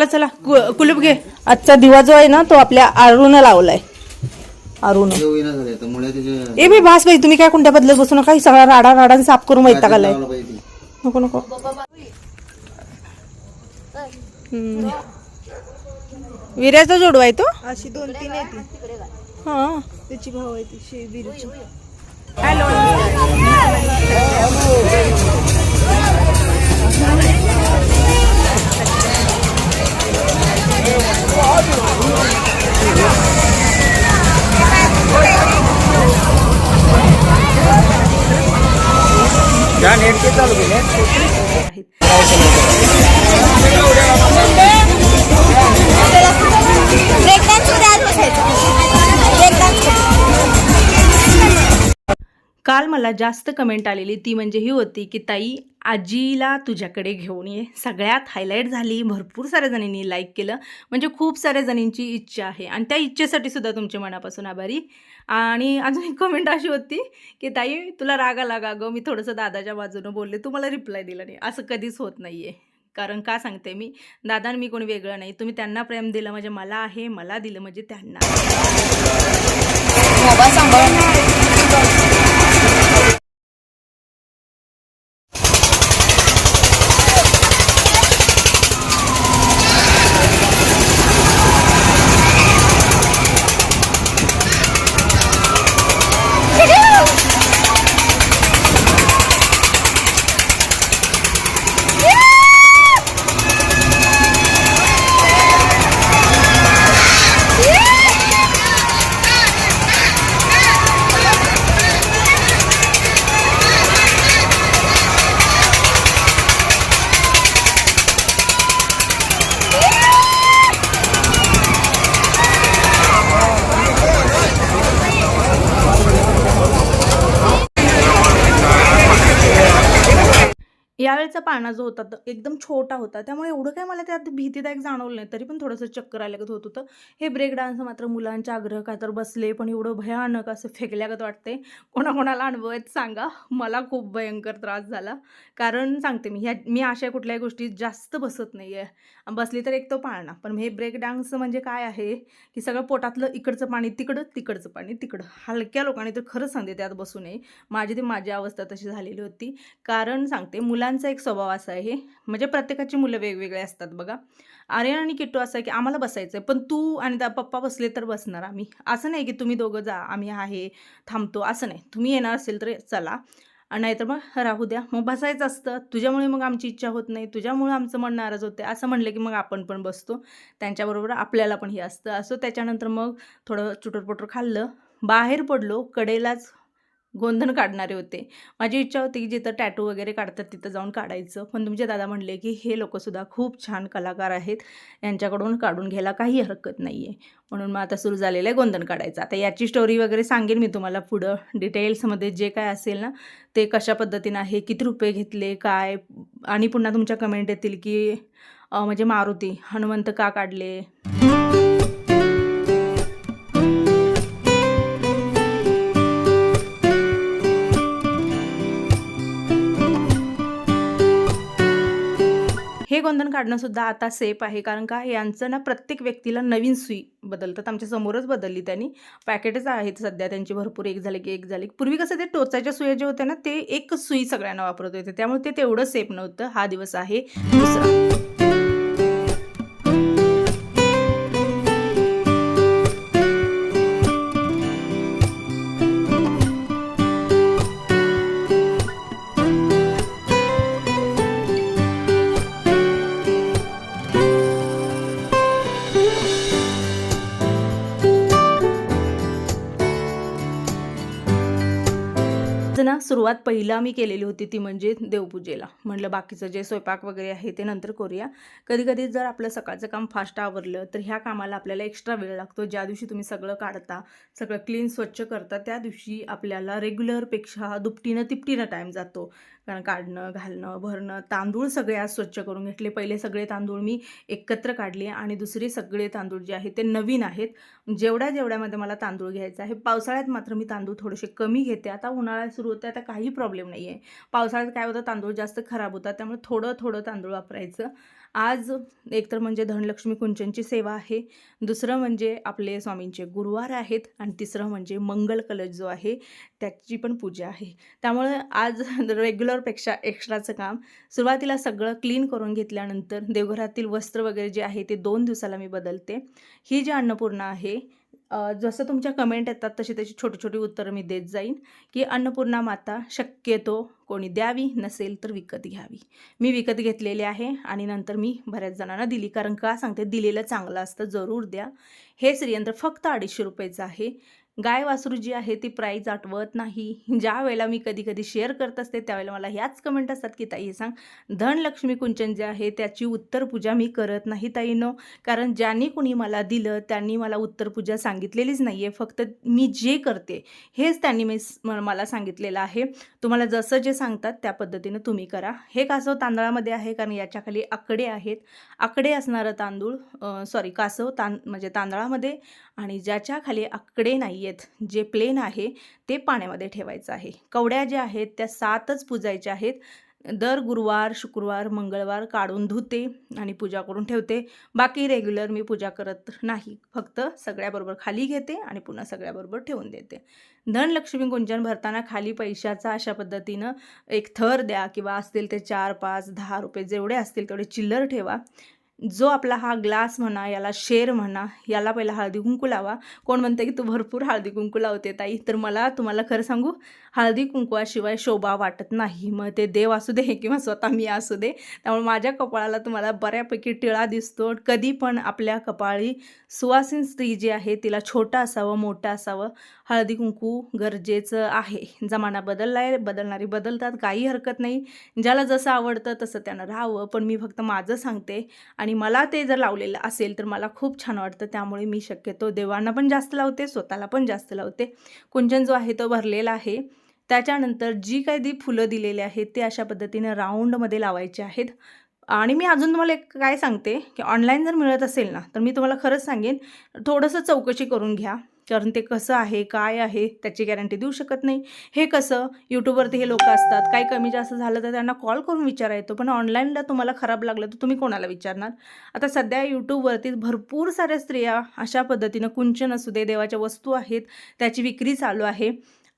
चला चला. कु- कुलूप घे. आजचा दिवा जो आहे ना तो आपल्या अरुण लावलाय. अरुण ए मी भास बाई तुम्ही काय कुंड्या बदलत बसू नका? ही सगळा राडा राडा साफ करून वैताग आलाय. लावला पाहिजे ती. नको नको. हम्म. विर्याचा जोडवा आहे तो? अशी दोन तीन आहे ती. हा. त्याची भाव आहे ती Dan yang kita lebih net. काल मला जास्त कमेंट आलेली ती म्हणजे ही होती की ताई आजीला तुझ्याकडे घेऊन ये. सगळ्यात हायलाईट झाली. भरपूर साऱ्या जणींनी लाईक केलं. म्हणजे खूप साऱ्या जणींची इच्छा आहे. आणि त्या इच्छेसाठी सुद्धा तुमच्या मनापासून आभारी. आणि अजून एक कमेंट अशी होती की ताई तुला राग लागा गं? मी थोडंसं दादाच्या बाजूनं बोलले. तू मला रिप्लाय दिला नाही. असं कधीच होत नाही आहे कारण का सांगते मी? दादा मी कोणी वेगळं नाही. तुम्ही त्यांना प्रेम दिलं म्हणजे मला आहे मला दिलं म्हणजे त्यांना यावेळेचा पाळणा जो होता तो एकदम छोटा होता. त्यामुळे एवढं काय मला त्यात भीतीदायक जाणवलं नाही तरी पण थोडंसं चक्कर आल्यागत होत होतं. हे ब्रेक डान्स मात्र मुलांच्या आग्रह का तर बसले पण एवढं भयानक असं फेकल्यागत वाटते कोणाकोणाला अनुभव आहेत सांगा. मला खूप भयंकर त्रास झाला. कारण सांगते मी ह्या मी अशा कुठल्याही गोष्टी जास्त बसत नाही आहे बसली तर एक तो पाळणा. पण हे ब्रेक डान्स म्हणजे काय आहे? की सगळं पोटातलं इकडचं पाणी तिकडं तिकडचं पाणी तिकडं. हलक्या लोकांनी तर खरंच सांगते त्यात बसू नये माझी ती माझी अवस्था तशी झालेली होती. कारण सांगते मुलांचा एक स्वभाव असा आहे म्हणजे प्रत्येकाची मुलं वेगवेगळे असतात बघा. आर्यन आणि किट्टू असं आहे की आम्हाला बसायचं आहे पण तू आणि त्या पप्पा बसले तर बसणार आम्ही. असं नाही की तुम्ही दोघं जा आम्ही आहे थांबतो असं नाही. तुम्ही येणार असेल तर चला. नाहीतर मग राहू द्या. मग बसायचं असतं. तुझ्यामुळे मग आमची इच्छा होत नाही. तुझ्यामुळे आमचं मन नाराज होते असं म्हणलं की मग आपण पण बसतो. त्यांच्याबरोबर आपल्याला पण हे असतं. असं त्याच्यानंतर मग थोडं चुटरपुटर खाल्लं. बाहेर पडलो कडेलाच गोंधण काढणारे होते. माझी इच्छा होती की जिथं टॅटू वगैरे काढतात तिथं जाऊन काढायचं. पण तुमचे दादा म्हणले की हे लोकंसुद्धा खूप छान कलाकार आहेत. यांच्याकडून काढून घ्यायला काही हरकत नाही आहे म्हणून मग आता सुरू झालेलं आहे गोंधण काढायचं. आता याची स्टोरी वगैरे सांगेन मी तुम्हाला पुढं. डिटेल्समध्ये जे काय असेल ना ते कशा पद्धतीनं आहे किती रुपये घेतले काय? आणि पुन्हा तुमच्या कमेंट येतील की म्हणजे मारुती हनुमंत का काढले? हे काढणंसुद्धा काढणं सुद्धा आता सेफ आहे. कारण का यांचं ना प्रत्येक व्यक्तीला नवीन सुई बदलतात. आमच्या समोरच बदलली त्यांनी. पॅकेटच आहेत सध्या त्यांची भरपूर. एक झाले की एक झाले. पूर्वी कसं ते टोचाच्या सुया जे होत्या ना ते एक सुई सगळ्यांना वापरत होते. त्यामुळे ते तेवढं सेफ नव्हतं. हा दिवस आहे दुसरा. सुरुवात पहिला मी केलेली होती ती म्हणजे देवपूजेला. म्हटलं बाकीचं जे स्वयंपाक वगैरे आहे ते नंतर करूया. कधी कधी जर आपलं सकाळचं काम फास्ट आवरलं तर ह्या कामाला आपल्याला एक्स्ट्रा वेळ लागतो. ज्या दिवशी तुम्ही सगळं काढता सगळं क्लीन स्वच्छ करता त्या दिवशी आपल्याला रेग्युलरपेक्षा दुपटीनं तिपटीनं टाईम जातो. कारण काढणं घालणं भरणं तांदूळ सगळे आज स्वच्छ करून घेतले. पहिले सगळे तांदूळ मी एकत्र काढले आणि दुसरे सगळे तांदूळ जे आहेत ते नवीन आहेत. जेवढ्या जेवढ्यामध्ये मला तांदूळ घ्यायचा आहे पावसाळ्यात मात्र मी तांदूळ थोडेसे कमी घेते. आता उन्हाळ्यात सुरू होते आता काही प्रॉब्लेम नाही आहे पावसाळ्यात काय होतं तांदूळ जास्त खराब होतात त्यामुळे थोडं थोडं तांदूळ वापरायचं. आज एकतर म्हणजे धनलक्ष्मी कुंचनची सेवा आहे. दुसरं म्हणजे आपले स्वामींचे गुरुवार आहेत आणि तिसरं म्हणजे मंगल कलश जो आहे त्याची पण पूजा आहे. त्यामुळे आज रेग्युलरपेक्षा एक्स्ट्राचं काम. सुरुवातीला सगळं क्लीन करून घेतल्यानंतर देवघरातील वस्त्र वगैरे जे आहे ते दोन दिवसाला मी बदलते. ही जी अन्नपूर्णा आहे जसं तुमच्या कमेंट येतात तशी त्याची छोटी छोटी उत्तरं मी देत जाईन की अन्नपूर्णा माता शक्यतो कोणी द्यावी नसेल तर विकत घ्यावी. मी विकत घेतलेली आहे आणि नंतर मी बऱ्याच जणांना दिली. कारण का सांगते? दिलेलं चांगलं असतं जरूर द्या. हे श्रीयंत्र फक्त अडीचशे रुपयाचं आहे. गाय वासरू जी आहे ती प्राईज आठवत नाही. ज्या वेळेला मी कधी कधी शेअर करत असते त्यावेळेला मला ह्याच कमेंट असतात की ताई सांग धनलक्ष्मी कुंचन जे आहे त्याची उत्तर पूजा मी करत नाही ताईनो. कारण ज्यांनी कुणी मला दिलं त्यांनी मला उत्तर पूजा सांगितलेलीच नाही आहे फक्त मी जे करते हेच त्यांनी मी म- मला सांगितलेलं आहे. तुम्हाला जसं जे सांगतात त्या पद्धतीनं तुम्ही करा. हे कासव तांदळामध्ये आहे कारण याच्याखाली आकडे आहेत. आकडे असणारं तांदूळ सॉरी कासव तां म्हणजे तांदळामध्ये आणि ज्याच्या खाली आकडे नाही आहेत. जे प्लेन आहे ते पाण्यामध्ये ठेवायचं आहे. कवड्या ज्या आहेत त्या सातच पुजायच्या आहेत. दर गुरुवार शुक्रवार मंगळवार काढून धुते आणि पूजा करून ठेवते. बाकी रेग्युलर मी पूजा करत नाही. फक्त सगळ्याबरोबर खाली घेते आणि पुन्हा सगळ्याबरोबर ठेवून देते. धनलक्ष्मी कुंचन भरताना खाली पैशाचा अशा पद्धतीनं एक थर द्या किंवा असतील ते चार पाच दहा रुपये जेवढे असतील तेवढे चिल्लर ठेवा. जो आपला हा ग्लास म्हणा याला शेर म्हणा याला पहिला हळदी कुंकू लावा. कोण म्हणते की तू भरपूर हळदी कुंकू लावते ताई? तर मला तुम्हाला खरं सांगू हळदी कुंकवाशिवाय शोभा वाटत नाही. मग ते देव असू दे किंवा स्वतः मी असू दे त्यामुळे माझ्या कपाळाला तुम्हाला बऱ्यापैकी टिळा दिसतो. कधी पण आपल्या कपाळी सुवासीन स्त्री जी आहे तिला छोटा असावं मोठं असावं. हळदी कुंकू गरजेचं आहे. जमाना बदलला आहे बदलणारी बदलतात काही हरकत नाही. ज्याला जसं आवडतं तसं त्यानं राहावं. पण मी फक्त माझं सांगते आणि मला ते जर लावलेलं असेल तर मला खूप छान वाटतं. त्यामुळे मी शक्यतो देवांना पण जास्त लावते स्वतःला पण जास्त लावते. कुंचन जो आहे तो भरलेला आहे. त्याच्यानंतर जी काही ती फुलं दिलेली आहेत ते अशा पद्धतीनं राऊंडमध्ये लावायचे आहेत. आणि मी अजून तुम्हाला एक काय सांगते की ऑनलाईन जर मिळत असेल ना तर मी तुम्हाला खरंच सांगेन थोडंसं चौकशी करून घ्या. कारण ते कसं आहे काय आहे त्याची गॅरंटी देऊ शकत नाही. हे कसं? यूट्यूबवरती हे लोक असतात. काही कमी जास्त झालं तर त्यांना कॉल करून विचारा येतो. पण ऑनलाईनला तुम्हाला खराब लागलं तर तुम्ही कोणाला विचारणार? आता सध्या यूट्यूबवरती भरपूर साऱ्या स्त्रिया अशा पद्धतीनं कुंचन असू दे देवाच्या वस्तू आहेत त्याची विक्री चालू आहे.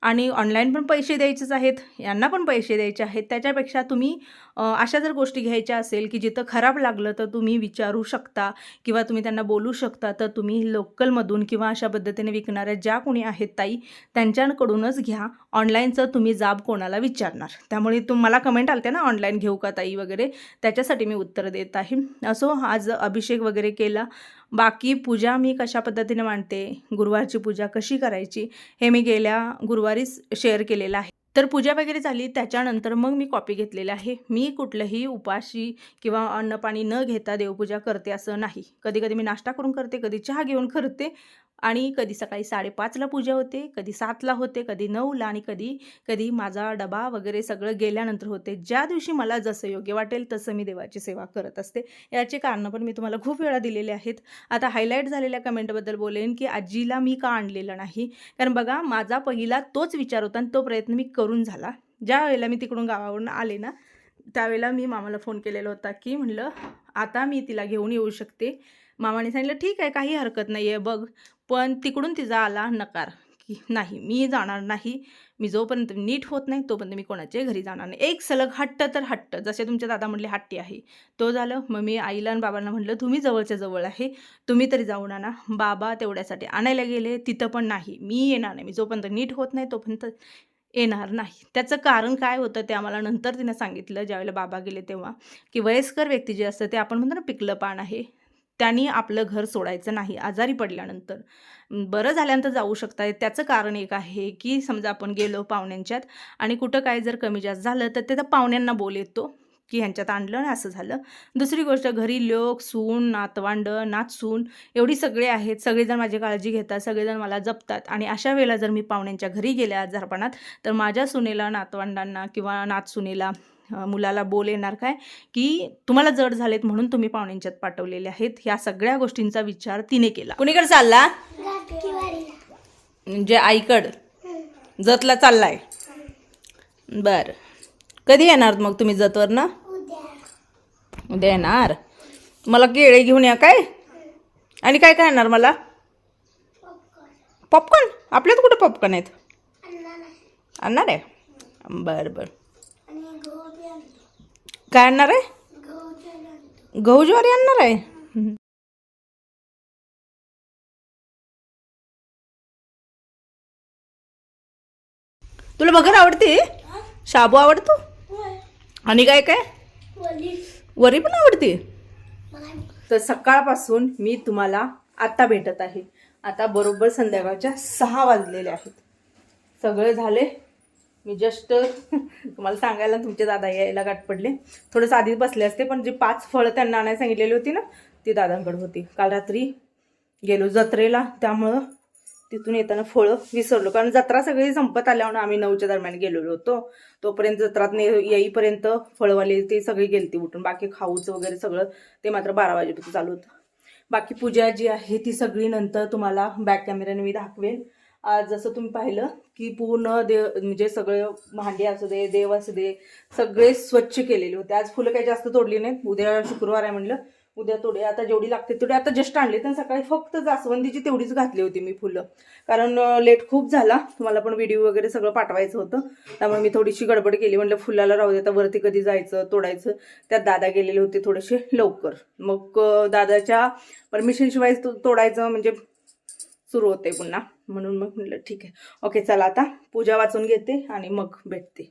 आणि ऑनलाईन पण पैसे द्यायचेच आहेत यांना पण पैसे द्यायचे आहेत. त्याच्यापेक्षा तुम्ही अशा जर गोष्टी घ्यायच्या असेल की जिथं खराब लागलं तर तुम्ही विचारू शकता किंवा तुम्ही त्यांना बोलू शकता. तर तुम्ही लोकलमधून किंवा अशा पद्धतीने विकणाऱ्या ज्या कोणी आहेत ताई त्यांच्याकडूनच घ्या. ऑनलाईनचं तुम्ही जाब कोणाला विचारणार? त्यामुळे तुम्हाला कमेंट आलते ना ऑनलाईन घेऊ का ताई वगैरे? त्याच्यासाठी मी उत्तर देत आहे. असो आज अभिषेक वगैरे केला. बाकी पूजा मी कशा पद्धतीने मांडते? गुरुवारची पूजा कशी करायची? हे मी गेल्या गुरुवारीच शेअर केलेलं आहे. तर पूजा वगैरे झाली त्याच्यानंतर मग मी कॉपी घेतलेलं आहे. मी कुठलंही उपाशी किंवा अन्नपाणी न घेता देवपूजा करते असं नाही. कधी कधी मी नाश्ता करून करते कधी चहा घेऊन करते. आणि कधी सकाळी साडेपाचला पूजा होते कधी सातला होते कधी नऊला आणि कधी कधी माझा डबा वगैरे सगळं गेल्यानंतर होते. ज्या दिवशी मला जसं योग्य वाटेल तसं मी देवाची सेवा करत असते. याचे कारणं पण मी तुम्हाला खूप वेळा दिलेले आहेत. आता हायलाईट झालेल्या कमेंटबद्दल बोलेन की आजीला मी का आणलेलं नाही? कारण बघा माझा पहिला तोच विचार होता आणि तो प्रयत्न मी करून झाला. ज्या वेळेला मी तिकडून गावावरून आले ना त्यावेळेला मी मामाला फोन केलेला होता की म्हणलं आता मी तिला घेऊन येऊ शकते. मामाने सांगितलं ठीक आहे काही हरकत नाही आहे बघ. पण तिकडून तिचा आला नकार की नाही मी जाणार नाही. मी जोपर्यंत नीट होत नाही तोपर्यंत मी कोणाच्या घरी जाणार नाही. एक सलग हट्ट तर हट्ट. जसे तुमच्या दादा म्हणले हट्टी आहे. तो झालं मग मी आईला आणि बाबांना म्हटलं तुम्ही जवळच्या जवळ आहे. तुम्ही तरी जाऊन आणा बाबा तेवढ्यासाठी आणायला गेले तिथं पण नाही. मी येणार नाही. मी जोपर्यंत नीट होत नाही तोपर्यंत येणार नाही. त्याचं कारण काय होतं ते आम्हाला नंतर तिनं सांगितलं ज्यावेळेला बाबा गेले तेव्हा. की वयस्कर व्यक्ती जे असतं ते आपण म्हणतो ना पिकलं पान आहे. त्यांनी आपलं घर सोडायचं नाही आजारी पडल्यानंतर. बरं झाल्यानंतर जाऊ शकता त्याचं कारण एक आहे की समजा आपण गेलो पाहुण्यांच्यात आणि कुठं काय जर कमी जास्त झालं तर ते तर पाहुण्यांना बोल येतो की ह्यांच्यात आणलं ना असं झालं. दुसरी गोष्ट घरी लोक सून नातवांड नातसून एवढी सगळे आहेत. सगळेजण माझी काळजी घेतात सगळेजण मला जपतात आणि अशा वेळेला जर मी पाहुण्यांच्या घरी गेल्या आजारपणात तर माझ्या सुनेला नातवंडांना किंवा नातसुनेला मुलाला बोल येणार काय? की तुम्हाला जड झालेत म्हणून तुम्ही पाहुण्यांच्यात पाठवलेले आहेत. ह्या सगळ्या गोष्टींचा विचार तिने केला. कुणीकडे चालला? म्हणजे आईकड. जतला चाललाय. बर. कधी येणार मग तुम्ही जतवर ना उद्या येणार. मला केळे घेऊन या काय? आणि काय काय येणार मला? पॉपकॉर्न. आपल्यात कुठं पॉपकॉर्न आहेत? आणणार आहे. बरं बरं. काय आणणार आहे? गहू ज्वारी आणणार आहे? तुला बघर आवडते? शाबू आवडतो? आणि काय काय? वरी पण आवडते? तर सकाळपासून मी तुम्हाला आता भेटत आहे. आता बरोबर संध्याकाळच्या सहा वाजलेले आहेत. सगळे झाले? मी जस्ट तुम्हाला सांगायला तुमचे दादा यायला गाठ पडले. थोडंसं आधीच बसले असते पण जी पाच फळं त्यांना आणायला सांगितलेली होती ना ती दादांकडे होती. काल रात्री गेलो जत्रेला त्यामुळं तिथून येताना फळं विसरलो. कारण जत्रा सगळी संपत आल्यावर आम्ही नऊच्या दरम्यान गेलेलो होतो. तोपर्यंत जत्रात ने येईपर्यंत फळवाले ते सगळी गेलती उठून. बाकी खाऊचं वगैरे सगळं ते मात्र बारा वाजेपर्यंत चालू होतं. बाकी पूजा जी आहे ती सगळी नंतर तुम्हाला बॅक कॅमेऱ्याने मी दाखवेन आज जसं तुम्ही पाहिलं की पूर्ण देव म्हणजे सगळं भांडी असू दे देव असू दे सगळे स्वच्छ केलेले होते. आज फुलं काही जास्त तोडली नाहीत. उद्या शुक्रवार आहे म्हणलं. उद्या तोडे. आता जेवढी लागते तेवढी. आता जस्ट आणली तर सकाळी फक्त जास्वंदीची तेवढीच घातली होती मी फुलं. कारण लेट खूप झाला. तुम्हाला पण व्हिडिओ वगैरे सगळं पाठवायचं होतं. त्यामुळे मी थोडीशी गडबड केली. म्हटलं फुलाला राहू देता वरती कधी जायचं तोडायचं. त्यात दादा गेलेले होते थोडेसे लवकर. मग दादाच्या परमिशनशिवाय तो- तोडायचं म्हणजे सुरू होते पुन्हा. म्हणून मग म्हटलं ठीक आहे. ओके चला आता. पूजा वाचून घेते आणि मग भेटते.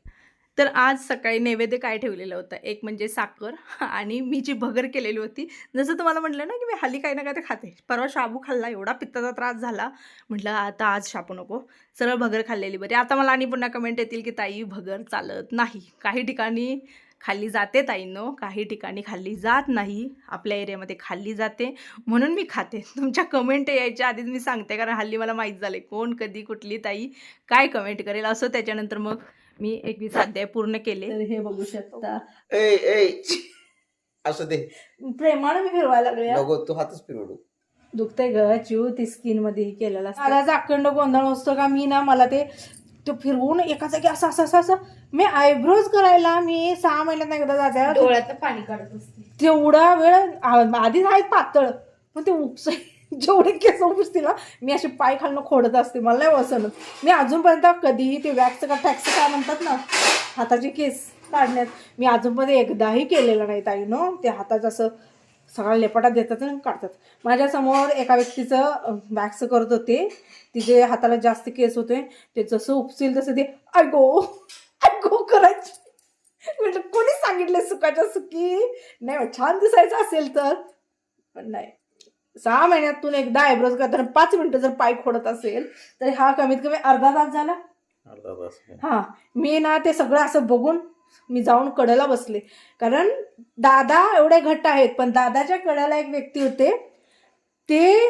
तर आज सकाळी नैवेद्य काय ठेवलेलं होतं? एक म्हणजे साखर आणि मी जी भगर केलेली होती. जसं तुम्हाला म्हटलं ना की मी हल्ली काही ना काही ते खाते. परवा शाबू खाल्ला एवढा पित्ताचा त्रास झाला. म्हटलं आता आज शापू नको. सरळ भगर खाल्लेली बरी. आता मला आणि पुन्हा कमेंट येतील की ताई भगर चालत नाही. काही ठिकाणी खाल्ली जाते ताईंनो काही ठिकाणी खाल्ली जात नाही. आपल्या एरियामध्ये खाल्ली जाते. म्हणून मी खाते. तुमच्या कमेंट यायच्या आधीच मी सांगते कारण हल्ली मला माहीत झाले कोण कधी कुठली ताई काय कमेंट करेल असं त्याच्यानंतर मग मी एकवीस अध्याय पूर्ण केले. तर हे बघू शकता. असं दे. प्रेमानं मी फिरवायला लागले. तू हातच फिरवू दुखतंय ग चिव ती स्किनमध्ये केलेलं मला अखंड गोंधळ असतो का? मी ना मला ते तो फिरवून एका जागी असं असं असं असं मी आयब्रोज करायला मी सहा महिन्यात एकदा जाते. डोळ्यात पाणी काढत असते तेवढा वेळ आधीच आहेत पातळ पण ते उपस जेवढे केस उपसतील ना मी असे पाय खालनं खोडत असते मला नाही वसनत मी अजूनपर्यंत कधीही ते वॅक्स का टॅक्स काय म्हणतात ना हाताचे केस काढण्यात मी अजूनपर्यंत एकदाही केलेलं नाही ताई नो. ते हाताचं असं सगळा लेपाटात देतात आणि काढतात. माझ्यासमोर एका व्यक्तीचं वॅक्स करत होते. तिचे हाताला जास्त केस होते. ते जसं उपसील तसं ते आयगो आयगो करायचे. म्हटलं कोणी सांगितलं सुखाच्या सुखी नाही छान दिसायचं असेल तर. पण नाही. सहा महिन्यातून एकदा आयब्रोज करताना पाच मिनिटं जर पाय खोडत असेल तर हा कमीत कमी अर्धा तास झाला. अर्धा तास हां. मी ना ते सगळं असं बघून मी जाऊन कडेला बसले. कारण दादा एवढे घट्ट आहेत पण दादाच्या कडेला एक व्यक्ती होते. ते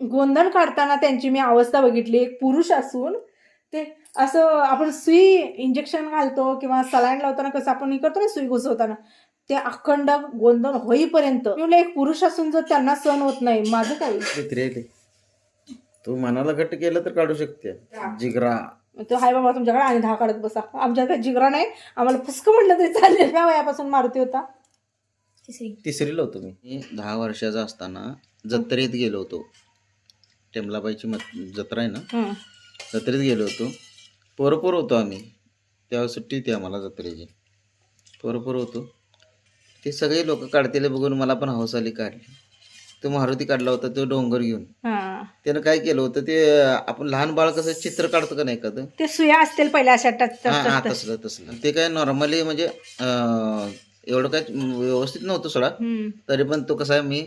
गोंधळ काढताना त्यांची मी अवस्था बघितली. एक पुरुष असून ते असं आपण सुई इंजेक्शन घालतो किंवा सलाईन लावताना कसं आपण हे करतो ना सुई घुसवताना ते अखंड गोंधळ होईपर्यंत. एक पुरुष असून जर त्यांना सण होत नाही माझं काय? तू मनाला घट्ट केलं तर काढू शकते. जिगरा तो हाय बाबा तुमच्याकडे आणि दहा काढत बसा. आमच्याकडे जिगरा नाही. आम्हाला फुसकं म्हटलं तरी चालेल. त्या वयापासून मारुती होता. तिसरी. तिसरीला होतो मी. मी दहा वर्षाचा असताना जत्रेत गेलो होतो. टेमलाबाईची मत जत्रा आहे ना? हं. जत्रेत गेलो होतो. पोरपोर होतो आम्ही. तेव्हा सुट्टी होती आम्हाला जत्रेची. पोरपोर होतो. ते सगळे लोक काढतेले बघून मला पण हौस आली काढली. तो मारुती काढला होता तो डोंगर घेऊन हां. त्यानं काय केलं होतं ते आपण लहान बाळ कसं चित्र काढतो का नाही एखादं ते सुया असतील पहिल्या अशा टच हा हा टच. तसलं तसलं ते काय नॉर्मली म्हणजे अं, एवढं काय व्यवस्थित नव्हतं सोडा. तरी पण तो कसा आहे मी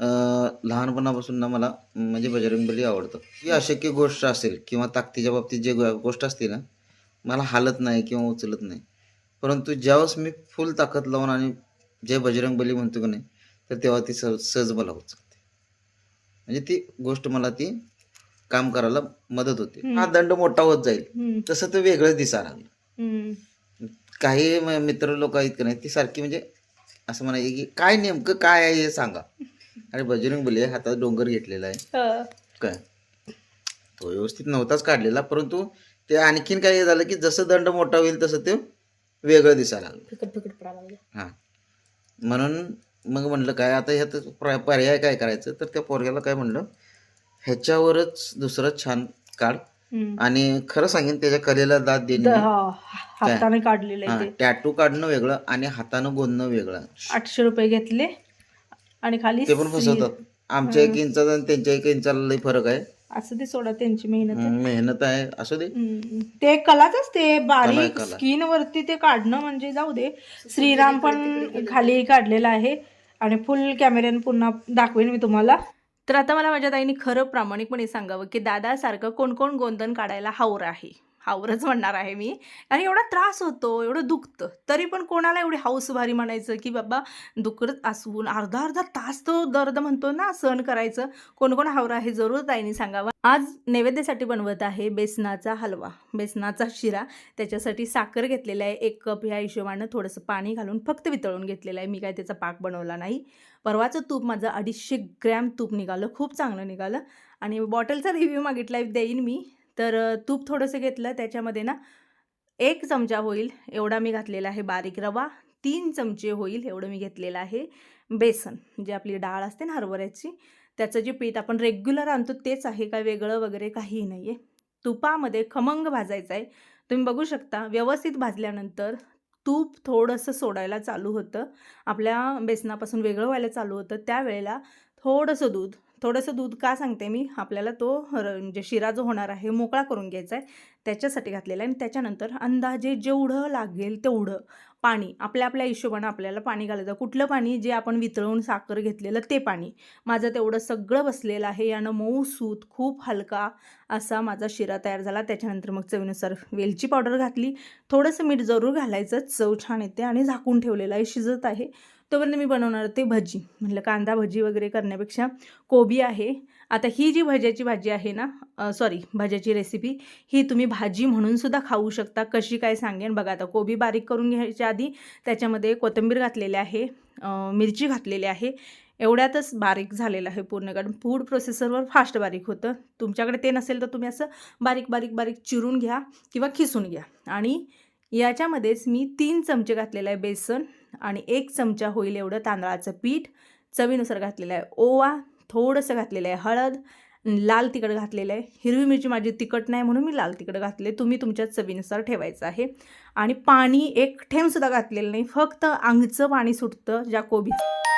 अं, लहानपणापासून ना मला म्हणजे बजरंगबली आवडतं ही अशक्य गोष्ट असेल किंवा ताकदीच्या बाबतीत जे गो- गोष्ट असते ना मला हालत नाही किंवा उचलत नाही परंतु ज्यावेळेस मी फुल ताकद लावून आणि जे बजरंगबली म्हणतो का नाही तर तेव्हा ती सहज सहज मला उचलते म्हणजे ती गोष्ट मला ती काम करायला मदत होते. हा दंड मोठा होत जाईल. तसं तो वेगळंच दिसा लागलं. हं. काही मित्र लोक आहेत का नाही ती सारखी म्हणजे असं म्हणायचे की काय नेमकं काय आहे हे सांगा. आणि बजरंग बली हातात डोंगर घेतलेला आहे. काय? तो व्यवस्थित नव्हताच काढलेला परंतु ते आणखीन काय झालं की जसं दंड मोठा होईल तसं ते वेगळं दिसायला लागले. हां. म्हणून मग म्हणलं काय आता ह्यात प्र- पर्याय काय करायचं? तर त्या पोरग्याला काय म्हणलं ह्याच्यावरच दुसरं छान काढ. आणि खरं सांगेन त्याच्या कलेला दाद देणे हा, हाताने काढलेलं आहे ते. टॅटू काढणं वेगळं आणि हातानं गोंदणं वेगळं. आठशे रुपये घेतले आणि खाली ते पण फसवतात. आमच्या एक इंचाचा आणि त्यांच्या एक इंचाला लई फरक आहे. असं ते सोडा त्यांची मेहनत मेहनत आहे असू दे. ते कलाच असते बारीक. स्किन वरती ते काढणं म्हणजे जाऊ दे. श्रीराम पण खाली काढलेला आहे. आणि फुल कॅमेऱ्याने पुन्हा दाखवेन मी तुम्हाला. तर आता मला माझ्या ताईने खरं प्रामाणिकपणे सांगावं की दादासारखं कोण कोण गोंधन काढायला हावर आहे. हावरच म्हणणार आहे मी. आणि एवढा त्रास होतो एवढं दुखतं. तरी पण कोणाला एवढी हाऊस भारी म्हणायचं की बाबा दुखत असून अर्धा अर्धा तास तो दर्द म्हणतो ना सहन करायचं. कोण कोण हावर आहे जरूर ताईने सांगावा. आज नैवेद्यासाठी बनवत आहे बेसनाचा हलवा बेसनाचा शिरा. त्याच्यासाठी साखर घेतलेला आहे एक कप ह्या हिशोबानं थोडंसं पाणी घालून फक्त वितळून घेतलेलं आहे. मी काय त्याचा पाक बनवला नाही. परवाचं तूप माझं अडीचशे ग्रॅम तूप निघालं खूप चांगलं निघालं. आणि बॉटलचा रिव्ह्यू मागितला देईन मी. तर तूप थोडंसं घेतलं त्याच्यामध्ये ना एक चमचा होईल एवढा मी घातलेला आहे बारीक रवा तीन चमचे होईल एवढं मी घेतलेलं आहे बेसन जे आपली डाळ असते ना हरभऱ्याची त्याचं जे पीठ आपण रेग्युलर आणतो तेच आहे काय वेगळं वगैरे काहीही नाही आहे तुपामध्ये खमंग भाजायचं आहे. तुम्ही बघू शकता व्यवस्थित भाजल्यानंतर तूप थोडंसं सोडायला चालू होतं. आपल्या बेसनापासून वेगळं व्हायला चालू होतं. त्यावेळेला थोडंसं दूध थोडंसं दूध का सांगते मी? आपल्याला तो र- म्हणजे शिरा जो होणार आहे मोकळा करून घ्यायचा आहे. त्याच्यासाठी घातलेला आहे आणि त्याच्यानंतर अंदाजे जेवढं लागेल तेवढं पाणी आपल्या आपल्या हिशोबानं आपल्याला पाणी घालायचं. कुठलं पाणी? जे आपण वितळून साखर घेतलेलं ते पाणी. माझं तेवढं सगळं बसलेलं आहे. यानं मऊ सूत खूप हलका असा माझा शिरा तयार झाला. त्याच्यानंतर मग चवीनुसार वेलची पावडर घातली. थोडंसं मीठ जरूर घालायचं. चव छान येते आणि झाकून ठेवलेलं आहे. शिजत आहे. तोपर्यंत मी बनवणार ते भजी. म्हटलं कांदा भजी वगैरे करण्यापेक्षा कोबी आहे. आता ही जी भज्याची भाजी आहे ना सॉरी भाज्याची रेसिपी ही तुम्ही भाजी म्हणूनसुद्धा खाऊ शकता. कशी काय सांगेन बघा आता. कोबी बारीक करून घ्यायच्या आधी त्याच्यामध्ये कोथिंबीर घातलेली आहे मिरची घातलेली आहे. एवढ्यातच बारीक झालेलं आहे पूर्ण. कारण फूड प्रोसेसरवर फास्ट बारीक होतं. तुमच्याकडे ते नसेल तर तुम्ही असं बारीक बारीक बारीक चिरून घ्या किंवा खिसून घ्या. आणि याच्यामध्येच मी तीन चमचे घातलेलं आहे बेसन आणि एक चमचा होईल एवढं तांदळाचं पीठ. चवीनुसार घातलेलं आहे ओवा थोडंसं घातलेलं आहे हळद लाल तिखट घातलेलं आहे. हिरवी मिरची माझी तिखट नाही म्हणून मी लाल तिखट घातले. तुम्ही तुमच्या चवीनुसार ठेवायचं आहे. आणि पाणी एक ठेवसुद्धा घातलेलं नाही. फक्त अंगचं पाणी सुटतं ज्या कोबी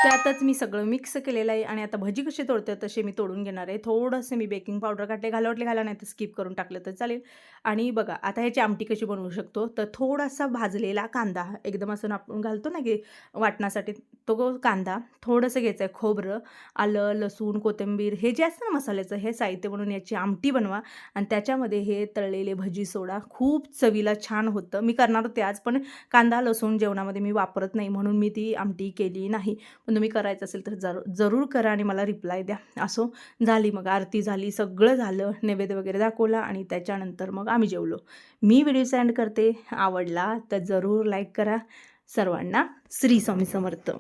त्यातच मी सगळं मिक्स केलेलं आहे आणि आता भजी कशी तोडते तसे मी तोडून घेणार आहे. थोडंसं मी बेकिंग पावडर घातले घालवटले घाला नाही तर स्किप करून टाकलं तर चालेल. आणि बघा आता ह्याची आमटी कशी बनवू शकतो? तर थोडासा भाजलेला कांदा एकदम असं आपण घालतो ना की वाटण्यासाठी तो कांदा थोडंसं घ्यायचं आहे खोबरं आलं लसूण कोथिंबीर हे जे असतं ना मसाल्याचं हे साहित्य म्हणून याची आमटी बनवा. आणि त्याच्यामध्ये हे तळलेले भजी सोडा. खूप चवीला छान होतं. मी करणार होते. आज पण कांदा लसूण जेवणामध्ये मी वापरत नाही म्हणून मी ती आमटी केली नाही. पण तुम्ही करायचं असेल तर जरूर जरूर करा आणि मला रिप्लाय द्या. असो झाली मग आरती झाली सगळं झालं नैवेद्य वगैरे दाखवला आणि त्याच्यानंतर मग आम्ही जेवलो. मी व्हिडिओ सेंड करते. आवडला तर जरूर लाईक करा. सर्वांना श्री स्वामी समर्थ.